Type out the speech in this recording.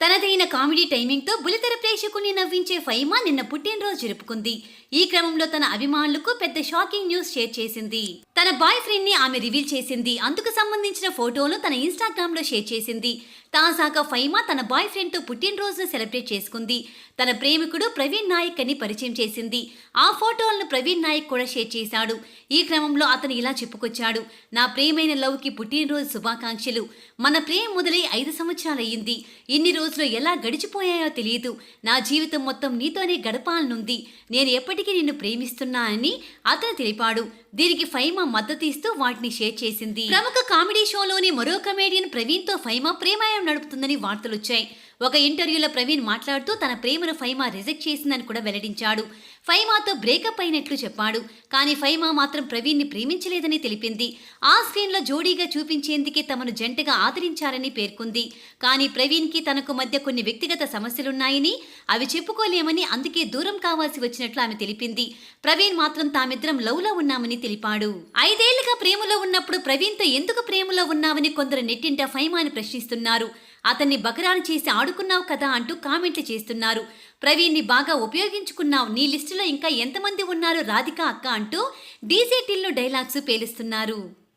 తనదైన కామెడీ టైమింగ్తో బులితెర ప్రేక్షకుల్ని నవ్వించే ఫైమా నిన్న పుట్టినరోజు జరుపుకుంది. ఈ క్రమంలో తన అభిమానులకు పెద్ద షాకింగ్ న్యూస్ షేర్ చేసింది. తన బాయ్ ఫ్రెండ్ని ఆమె రివీల్ చేసింది. అందుకు సంబంధించిన ఫోటోను తన ఇన్స్టాగ్రామ్లో షేర్ చేసింది. తాజాగా ఫైమా తన బాయ్ ఫ్రెండ్తో పుట్టినరోజును సెలబ్రేట్ చేసుకుంది. తన ప్రేమికుడు ప్రవీణ్ నాయక్ అని పరిచయం చేసింది. ఆ ఫోటోలను ప్రవీణ్ నాయక్ కూడా షేర్ చేశాడు. ఈ క్రమంలో అతను ఇలా చెప్పుకొచ్చాడు. నా ప్రేమైన లవ్కి పుట్టినరోజు శుభాకాంక్షలు. మన ప్రేమ మొదలై ఐదు సంవత్సరాలయ్యింది. ఇన్ని రోజులు ఎలా గడిచిపోయాయో తెలియదు. నా జీవితం మొత్తం నీతోనే గడపాలనుంది. నేను ఎప్పటికీ నిన్ను ప్రేమిస్తున్నానని అతను తెలిపాడు. దీనికి ఫైమా మద్దతు ఇస్తూ వాటిని షేర్ చేసింది. ప్రముఖ కామెడీ షోలోని మరో కమేడియన్ ప్రవీణ్తో ఫైమా ప్రేమాయం నడుపుతుందని వార్తలొచ్చాయి. ఒక ఇంటర్వ్యూలో ప్రవీణ్ మాట్లాడుతూ తన ప్రేమను ఫైమా రిజెక్ట్ చేసిందని కూడా వెల్లడించాడు. ఫైమాతో బ్రేకప్ అయినట్లు చెప్పాడు. కానీ ఫైమా మాత్రం ప్రవీణ్ని ప్రేమించలేదని తెలిపింది. ఆ స్క్రీన్లో జోడీగా చూపించేందుకే తమను జంటగా ఆదరించారని పేర్కొంది. కానీ ప్రవీణ్కి తనకు మధ్య కొన్ని వ్యక్తిగత సమస్యలున్నాయని అవి చెప్పుకోలేమని అందుకే దూరం కావాల్సి వచ్చినట్లు ఆమె తెలిపింది. ప్రవీణ్ మాత్రం తామిద్దరం లవ్లో ఉన్నామని తెలిపాడు. ఐదేళ్ళుగా ప్రేమలో ఉన్నప్పుడు ప్రవీణ్తో ఎందుకు ప్రేమలో ఉన్నావని కొందరు నెట్టింట ఫైమాని ప్రశ్నిస్తున్నారు. అతన్ని బకరాలు చేసి ఆడుకున్నావు కదా అంటూ కామెంట్లు చేస్తున్నారు. ప్రవీణ్ని బాగా ఉపయోగించుకున్నావు. నీ లిస్టులో ఇంకా ఎంతమంది ఉన్నారు రాధిక అక్క అంటూ డీజే టిల్లు డైలాగ్స్ పేలుస్తున్నారు.